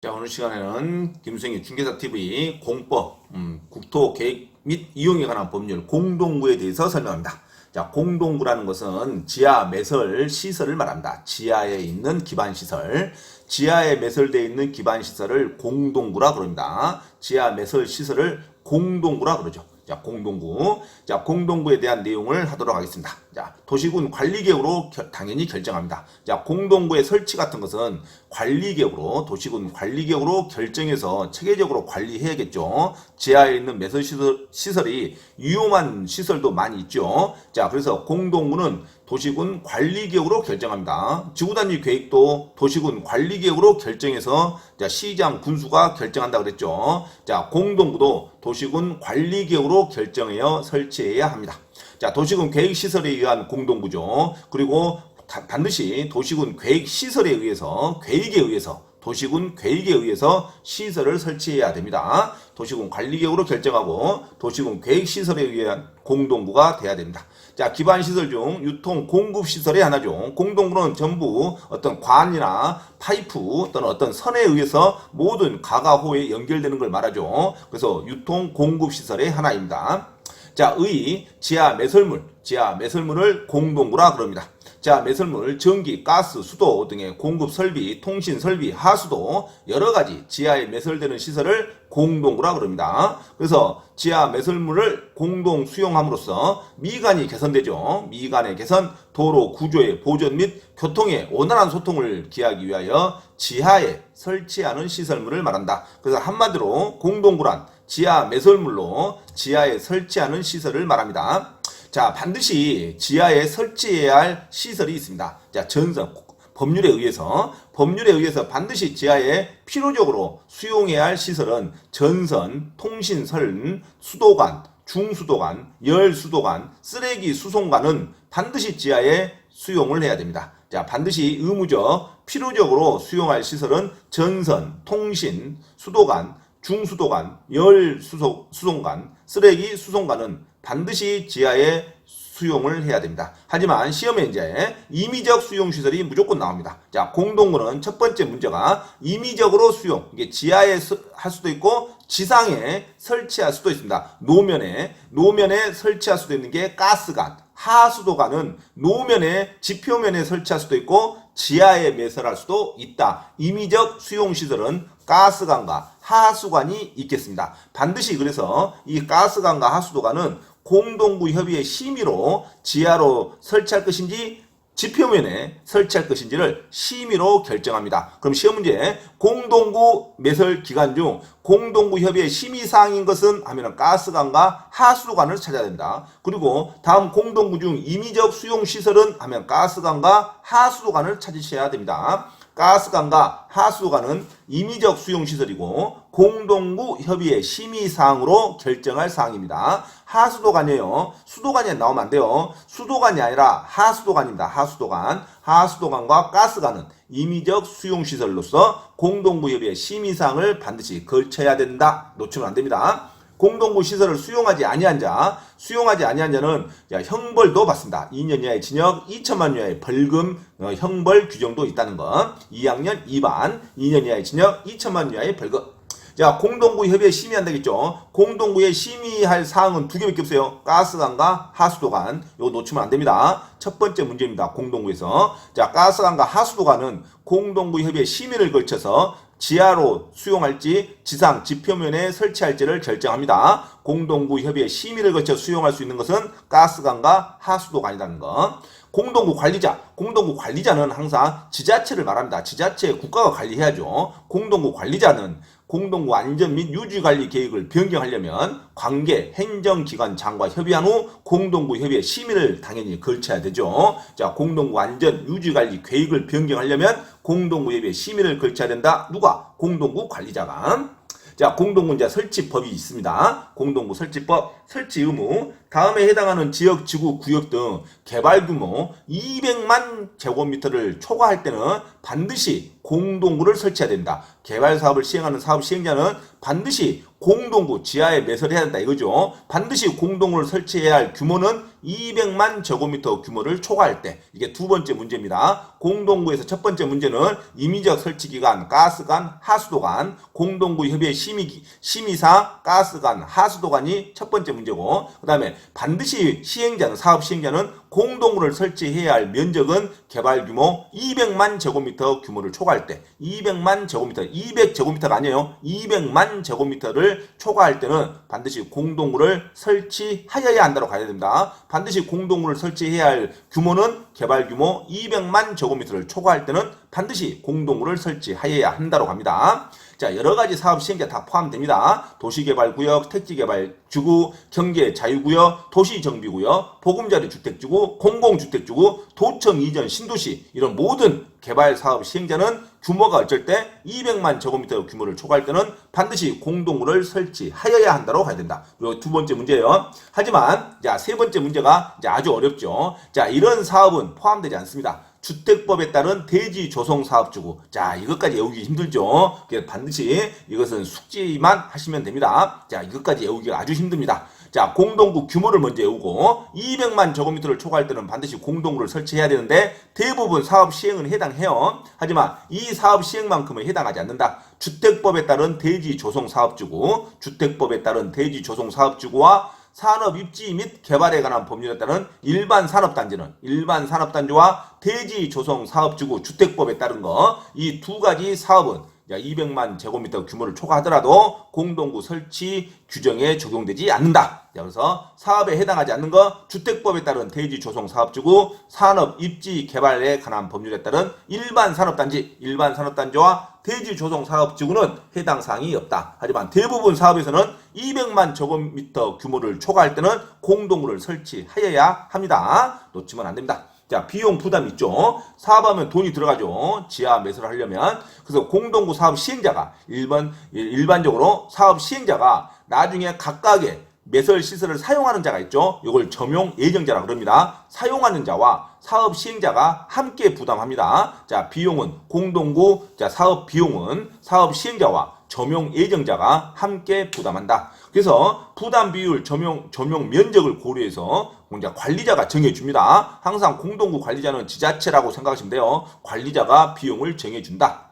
자, 오늘 시간에는 김수영의 중개사TV 공법, 음, 국토 계획 및 이용에 관한 법률 공동구에 대해서 설명합니다. 자, 공동구라는 것은 지하 매설 시설을 말합니다. 지하에 있는 기반 시설, 지하에 매설되어 있는 기반 시설을 공동구라 그럽니다. 지하 매설 시설을 공동구라 그러죠. 자, 공동구. 자, 공동구에 대한 내용을 하도록 하겠습니다. 자, 도시군 관리계획으로 결- 당연히 결정합니다. 자, 공동구의 설치 같은 것은 관리계획으로, 도시군 관리계획으로 결정해서 체계적으로 관리해야겠죠. 지하에 있는 매설 시설, 시설이 위험한 시설도 많이 있죠. 자, 그래서 공동구는 도시군 관리계획으로 결정합니다. 지구단위 계획도 도시군 관리계획으로 결정해서 자, 시장 군수가 결정한다 그랬죠. 자, 공동구도 도시군 관리계획으로 결정하여 설치해야 합니다. 자, 도시군 계획 시설에 의한 공동구죠. 그리고 다- 반드시 도시군 계획 시설에 의해서, 계획에 의해서, 도시군 계획에 의해서 시설을 설치해야 됩니다. 도시군 관리계획으로 결정하고 도시군 계획 시설에 의한 공동구가 돼야 됩니다. 자, 기반 시설 중 유통 공급 시설의 하나죠. 공동구는 전부 어떤 관이나 파이프 또는 어떤 선에 의해서 모든 가가호에 연결되는 걸 말하죠. 그래서 유통 공급 시설의 하나입니다. 자, 의, 지하 매설물, 지하 매설물을 공동구라 그럽니다. 자, 매설물, 전기, 가스, 수도 등의 공급 설비, 통신 설비, 하수도 여러 가지 지하에 매설되는 시설을 공동구라 그럽니다. 그래서 지하 매설물을 공동 수용함으로써 미관이 개선되죠. 미관의 개선, 도로 구조의 보존 및 교통의 원활한 소통을 기하기 위하여 지하에 설치하는 시설물을 말한다. 그래서 한마디로 공동구란 지하 매설물로 지하에 설치하는 시설을 말합니다. 자, 반드시 지하에 설치해야 할 시설이 있습니다. 자, 전선, 법률에 의해서, 법률에 의해서 반드시 지하에 필요적으로 수용해야 할 시설은 전선, 통신선, 수도관, 중수도관, 열수도관, 쓰레기 수송관은 반드시 지하에 수용을 해야 됩니다. 자, 반드시 의무적, 필요적으로 수용할 시설은 전선, 통신, 수도관, 중수도관, 열 수소, 수송관, 쓰레기 수송관은 반드시 지하에 수용을 해야 됩니다. 하지만 시험에 이제 임의적 수용 시설이 무조건 나옵니다. 자, 공동구는 첫 번째 문제가 임의적으로 수용. 이게 지하에 수- 할 수도 있고 지상에 설치할 수도 있습니다. 노면에 노면에 설치할 수도 있는 게 가스관, 하수도관은 노면에 지표면에 설치할 수도 있고 지하에 매설할 수도 있다. 임의적 수용 시설은 가스관과 하수관이 있겠습니다. 반드시 그래서 이 가스관과 하수도관은 공동구 협의회 심의로 지하로 설치할 것인지 지표면에 설치할 것인지를 심의로 결정합니다. 그럼 시험 문제 공동구 매설 기간 중 공동구 협의회 심의 사항인 것은 하면은 가스관과 하수관을 찾아야 된다. 그리고 다음 공동구 중 임의적 수용 시설은 하면 가스관과 하수관을 찾으셔야 됩니다. 가스관과 하수관은 임의적 수용 시설이고 공동구 협의회 심의 사항으로 결정할 사항입니다. 하수도관이에요. 수도관이 나오면 안 돼요. 수도관이 아니라 하수도관입니다. 하수도관. 하수도관과 가스관은 임의적 수용 시설로서 공동구 협의회 심의 사항을 반드시 걸쳐야 된다. 놓치면 안 됩니다. 공동구 시설을 수용하지 아니한 자, 수용하지 아니한 자는 자, 형벌도 받습니다. 2년 이하의 징역, 2천만 원 이하의 벌금, 어, 형벌 규정도 있다는 것. 2학년 2반, 2년 이하의 징역, 2천만 원 이하의 벌금. 자, 공동구 협의회 심의한다겠죠. 공동구에 심의할 사항은 두 개밖에 없어요. 가스관과 하수도관. 이거 놓치면 안 됩니다. 첫 번째 문제입니다. 공동구에서. 자, 가스관과 하수도관은 공동구 협의회 심의를 걸쳐서 지하로 수용할지 지상 지표면에 설치할지를 결정합니다. 공동구 협의회 심의를 거쳐 수용할 수 있는 것은 가스관과 하수도관이라는 것. 공동구 관리자, 공동구 관리자는 항상 지자체를 말합니다. 지자체 국가가 관리해야죠. 공동구 관리자는 공동구 안전 및 유지 관리 계획을 변경하려면 관계 행정기관 장과 협의한 후 공동구 협의회 심의를 당연히 걸쳐야 되죠. 자, 공동구 안전 유지 관리 계획을 변경하려면 공동구 협의회 심의를 걸쳐야 된다. 누가? 공동구 관리자가. 자, 공동군자 설치법이 있습니다. 공동구 설치법, 설치 의무, 다음에 해당하는 지역, 지구, 구역 등 개발 규모 200만 제곱미터를 초과할 때는 반드시 공동구를 설치해야 된다. 개발 사업을 시행하는 사업 시행자는 반드시 공동구 지하에 매설을 해야 된다 이거죠. 반드시 공동구를 설치해야 할 규모는 200만 제곱미터 규모를 초과할 때 이게 두 번째 문제입니다. 공동구에서 첫 번째 문제는 임의적 설치 기간, 가스관, 하수도관, 공동구 협의회 심의 심의사, 가스관, 하수도관이 첫 번째 문제고 그다음에 반드시 시행자는 사업 시행자는 공동구를 설치해야 할 면적은 개발 규모 200만 제곱미터 규모를 초과할 때 200만 제곱미터 200 제곱미터가 아니에요. 200만 제곱미터를 초과할 때는 반드시 공동구를 설치하여야 한다고 가야 됩니다. 반드시 공동구를 설치해야 할 규모는 개발 규모 200만 제곱미터를 초과할 때는 반드시 공동구를 설치하여야 한다고 합니다. 자, 여러 가지 사업 시행자 다 포함됩니다. 도시개발구역, 택지개발 주구, 경제자유구역, 도시정비구역, 보금자리 주택주구, 공공주택주구, 도청 이전 신도시 이런 모든 개발 사업 시행자는 규모가 어쩔 때 200만 제곱미터 규모를 초과할 때는 반드시 공동구를 설치하여야 한다고 가야 된다. 그리고 두 번째 문제예요. 하지만 자, 세 번째 문제가 이제 아주 어렵죠. 자, 이런 사업은 포함되지 않습니다. 주택법에 따른 대지 조성 사업주구. 자, 이것까지 외우기 힘들죠. 반드시 이것은 숙지만 하시면 됩니다. 자, 이것까지 외우기가 아주 힘듭니다. 자, 공동구 규모를 먼저 외우고 200만 제곱미터를 초과할 때는 반드시 공동구를 설치해야 되는데 대부분 사업 시행은 해당해요. 하지만 이 사업 시행만큼은 해당하지 않는다. 주택법에 따른 대지 조성 사업주구, 주택법에 따른 대지 조성 사업주구와 산업 입지 및 개발에 관한 법률에 따른 일반 산업단지는 일반 산업단지와 대지 조성 사업주구 주택법에 따른 거 이 두 가지 사업은 200만 제곱미터 규모를 초과하더라도 공동구 설치 규정에 적용되지 않는다. 그래서 사업에 해당하지 않는 거 주택법에 따른 대지 조성 사업주구 산업 입지 개발에 관한 법률에 따른 일반 산업단지 일반 산업단지와 대지 조성 사업지구는 해당 사항이 없다. 하지만 대부분 사업에서는 200만 제곱미터 규모를 초과할 때는 공동구를 설치하여야 합니다. 놓치면 안 됩니다. 자, 비용 부담 있죠. 사업하면 돈이 들어가죠. 지하 매수를 하려면. 그래서 공동구 사업 시행자가 일반 일반적으로 사업 시행자가 나중에 각각의 매설 시설을 사용하는 자가 있죠. 이걸 점용 예정자라 그럽니다. 사용하는 자와 사업 시행자가 함께 부담합니다. 자, 비용은 공동구 자, 사업 비용은 사업 시행자와 점용 예정자가 함께 부담한다. 그래서 부담 비율, 점용 점용 면적을 고려해서 이제 관리자가 정해줍니다. 항상 공동구 관리자는 지자체라고 생각하시면 돼요. 관리자가 비용을 정해준다.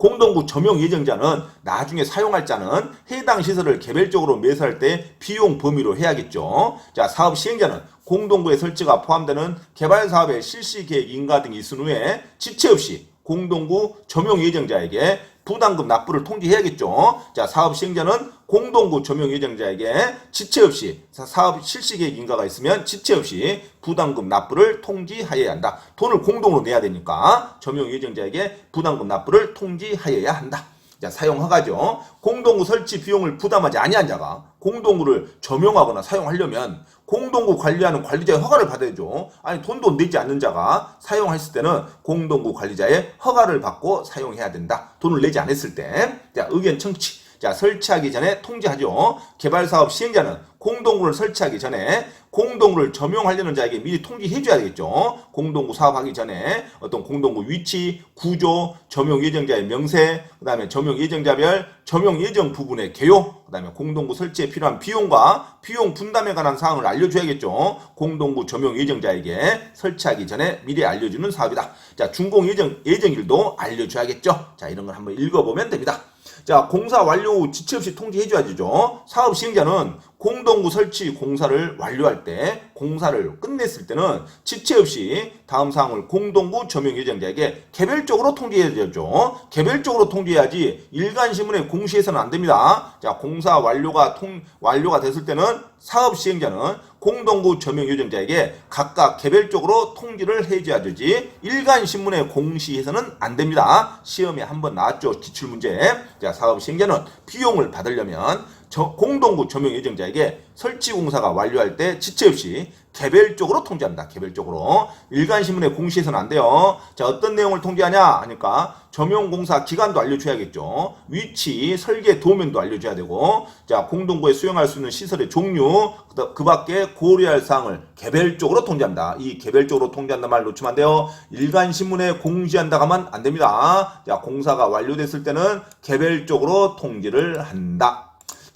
공동구 점용 예정자는 나중에 사용할 자는 해당 시설을 개별적으로 매수할 때 비용 범위로 해야겠죠. 자, 사업 시행자는 공동구의 설치가 포함되는 개발 사업의 실시 계획 인가 등이 있은 후에 지체 없이 공동구 점용 예정자에게 부담금 납부를 통지해야겠죠. 자, 사업 시행자는 공동구 점용 예정자에게 지체 없이 사업 실시 계획 인가가 있으면 지체 없이 부담금 납부를 통지하여야 한다. 돈을 공동으로 내야 되니까 점용 예정자에게 부담금 납부를 통지하여야 한다. 자, 사용 허가죠. 공동구 설치 비용을 부담하지 아니한 자가 공동구를 점용하거나 사용하려면 공동구 관리하는 관리자의 허가를 받아야죠. 아니 돈도 내지 않는 자가 사용했을 때는 공동구 관리자의 허가를 받고 사용해야 된다. 돈을 내지 않았을 때. 자, 의견 청취. 자, 설치하기 전에 통지하죠. 개발 사업 시행자는 공동구를 설치하기 전에 공동구를 점용하려는 자에게 미리 통지해 줘야 되겠죠. 공동구 사업하기 전에 어떤 공동구 위치, 구조, 점용 예정자의 명세, 그다음에 점용 예정자별 점용 예정 부분의 개요, 그다음에 공동구 설치에 필요한 비용과 비용 분담에 관한 사항을 알려 줘야겠죠. 공동구 점용 예정자에게 설치하기 전에 미리 알려 주는 사업이다. 자, 준공 예정 예정일도 알려 줘야겠죠. 자, 이런 걸 한번 읽어 보면 됩니다. 자, 공사 완료 후 지체 없이 통지해줘야죠. 사업 시행자는 공동구 설치 공사를 완료할 때 공사를 끝냈을 때는 지체 없이 다음 사항을 공동구 점용 예정자에게 개별적으로 통지해야죠. 개별적으로 통지해야지 일간 신문에 공시해서는 안 됩니다. 자, 공사 완료가 통 완료가 됐을 때는 사업 시행자는 공동구 점용 예정자에게 각각 개별적으로 통지를 해줘야 되지 일간 신문에 공시해서는 안 됩니다. 시험에 한 번 나왔죠. 기출 문제. 자, 사업 시행자는 비용을 받으려면 저- 공동구 점용 예정자에게 설치 공사가 완료할 때 지체 없이 개별적으로 통지합니다. 개별적으로. 일간신문에 공시해서는 안 돼요. 자, 어떤 내용을 통지하냐? 하니까 점용공사 기간도 알려줘야겠죠. 위치, 설계 도면도 알려줘야 되고, 자, 공동구에 수용할 수 있는 시설의 종류, 그- 그 밖에 고려할 사항을 개별적으로 통지합니다. 이 개별적으로 통지한다 말 놓치면 안 돼요. 일간신문에 공지한다 하면 안 됩니다. 자, 공사가 완료됐을 때는 개별적으로 통지를 한다.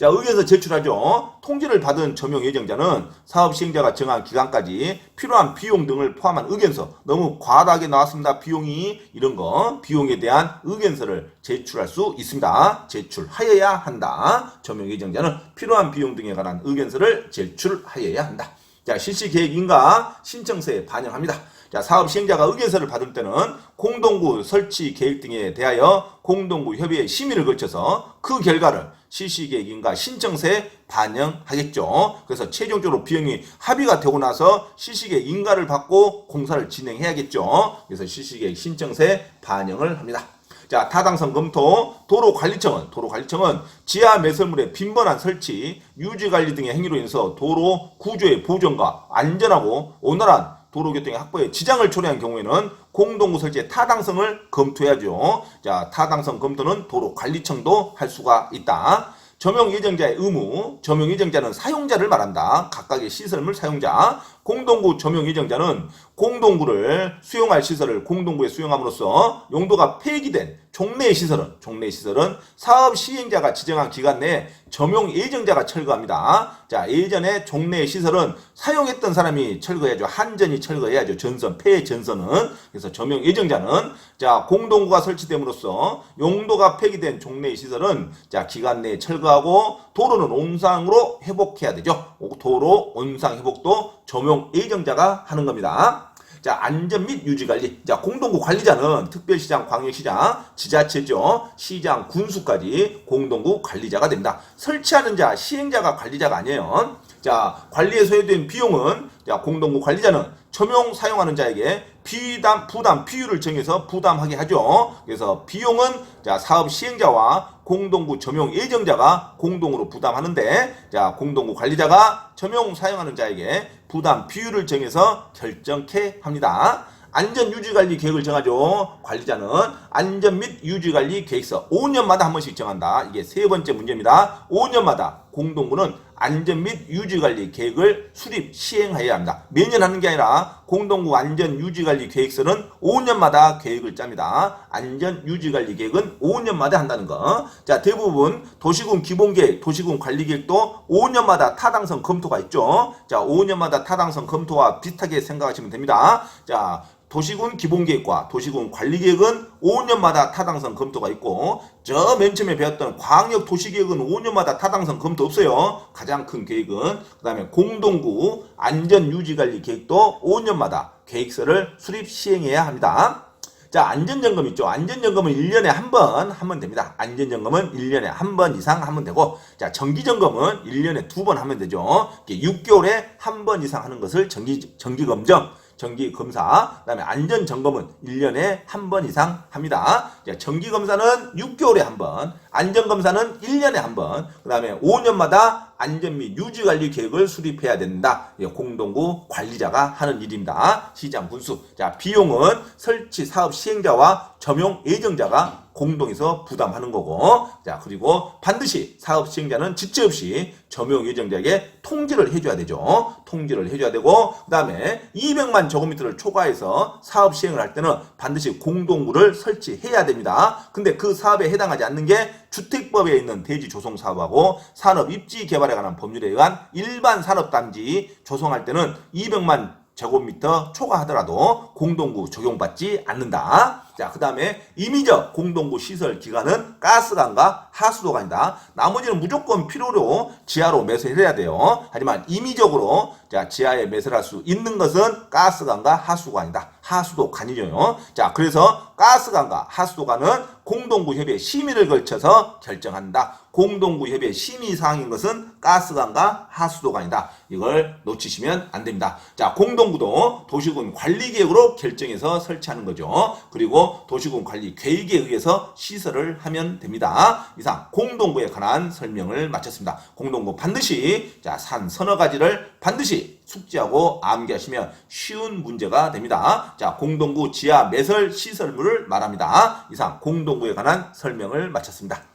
자, 의견서 제출하죠. 통지를 받은 점용 예정자는 사업 시행자가 정한 기간까지 필요한 비용 등을 포함한 의견서, 너무 과다하게 나왔습니다. 비용이 이런 거 비용에 대한 의견서를 제출할 수 있습니다. 제출하여야 한다. 점용 예정자는 필요한 비용 등에 관한 의견서를 제출하여야 한다. 자, 실시 계획인가 신청서에 반영합니다. 자, 사업 시행자가 의견서를 받을 때는 공동구 설치 계획 등에 대하여 공동구 협의회 심의를 거쳐서 그 결과를 실시 계획인가 신청서에 반영하겠죠. 그래서 최종적으로 비용이 합의가 되고 나서 실시 계획 인가를 받고 공사를 진행해야겠죠. 그래서 실시 계획 신청서에 반영을 합니다. 자, 타당성 검토, 도로관리청은, 도로관리청은 지하 매설물의 빈번한 설치, 유지관리 등의 행위로 인해서 도로 구조의 보존과 안전하고 온활한 도로교통의 확보에 지장을 초래한 경우에는 공동구 설치의 타당성을 검토해야죠. 자, 타당성 검토는 도로관리청도 할 수가 있다. 점용 예정자의 의무, 점용 예정자는 사용자를 말한다. 각각의 시설물 사용자. 공동구 점용 예정자는 공동구를 수용할 시설을 공동구에 수용함으로써 용도가 폐기된 종래의 시설은 종래의 시설은 사업 시행자가 지정한 기간 내에 점용 예정자가 철거합니다. 자, 예전에 종래의 시설은 사용했던 사람이 철거해야죠. 한전이 철거해야죠. 전선, 폐 전선은. 그래서 점용 예정자는 자, 공동구가 설치됨으로써 용도가 폐기된 종래의 시설은 자, 기간 내에 철거하고 도로는 온상으로 회복해야 되죠. 도로 온상 회복도 점용 예정자가 하는 겁니다. 자, 안전 및 유지 관리. 자, 공동구 관리자는 특별시장, 광역시장, 지자체죠. 시장, 군수까지 공동구 관리자가 됩니다. 설치하는 자, 시행자가 관리자가 아니에요. 자, 관리에 소요된 비용은 자, 공동구 관리자는 점용 사용하는 자에게 비담, 부담, 비율을 정해서 부담하게 하죠. 그래서 비용은 자, 사업 시행자와 공동구 점용 예정자가 공동으로 부담하는데 자, 공동구 관리자가 점용 사용하는 자에게 부담 비율을 정해서 결정케 합니다. 안전 유지 관리 계획을 정하죠. 관리자는 안전 및 유지 관리 계획서 5년마다 한 번씩 정한다. 이게 세 번째 문제입니다. 5년마다 공동구는 안전 및 유지 관리 계획을 수립 시행해야 합니다. 매년 하는 게 아니라 공동구 안전 유지 관리 계획서는 5년마다 계획을 짭니다. 안전 유지 관리 계획은 5년마다 한다는 거. 자, 대부분 도시군 기본 계획, 도시군 관리 계획도 5년마다 타당성 검토가 있죠. 자, 5년마다 타당성 검토와 비슷하게 생각하시면 됩니다. 자, 도시군 기본계획과 도시군 관리계획은 5년마다 타당성 검토가 있고 저 맨 처음에 배웠던 광역 도시계획은 5년마다 타당성 검토 없어요. 가장 큰 계획은 그 다음에 공동구 안전유지관리 계획도 5년마다 계획서를 수립 시행해야 합니다. 자, 안전점검 있죠. 안전점검은 1년에 한 번 하면 됩니다. 안전점검은 1년에 한 번 이상 하면 되고, 자, 정기점검은 1년에 두 번 하면 되죠. 이렇게 6개월에 한 번 이상 하는 것을 정기, 정기검정, 정기 검사, 그 다음에 안전 점검은 1년에 한 번 이상 합니다. 자, 정기 검사는 6개월에 한 번, 안전 검사는 1년에 한 번, 그 다음에 5년마다 안전 및 유지 관리 계획을 수립해야 된다. 예, 공동구 관리자가 하는 일입니다. 시장 군수. 자, 비용은 설치 사업 시행자와 점용 예정자가 공동에서 부담하는 거고, 자, 그리고 반드시 사업 시행자는 지체 없이 점용 예정자에게 통지를 해줘야 되죠. 통지를 해줘야 되고, 그 다음에 200만 제곱미터를 초과해서 사업 시행을 할 때는 반드시 공동구를 설치해야 됩니다. 근데 그 사업에 해당하지 않는 게 주택법에 있는 대지 조성 사업하고 산업 입지 개발에 관한 법률에 의한 일반 산업 단지 조성할 때는 200만 제곱미터 초과하더라도 공동구 적용받지 않는다. 자, 그 다음에 임의적 공동구 시설 기간은 가스관과 하수도관이다. 나머지는 무조건 필요로 지하로 매설해야 돼요. 하지만 임의적으로 자, 지하에 매설할 수 있는 것은 가스관과 하수관이다. 하수도 간이죠. 자, 그래서 가스관과 하수도관은 공동구 협의 심의를 걸쳐서 결정한다. 공동구 협의 심의 사항인 것은 가스관과 하수도관이다. 이걸 놓치시면 안 됩니다. 자, 공동구도 도시군 관리 계획으로 결정해서 설치하는 거죠. 그리고 도시군 관리 계획에 의해서 시설을 하면 됩니다. 이상 공동구에 관한 설명을 마쳤습니다. 공동구 반드시 자, 산 서너 가지를 반드시 숙지하고 암기하시면 쉬운 문제가 됩니다. 자, 공동구 지하 매설 시설물을 말합니다. 이상 공동구에 관한 설명을 마쳤습니다.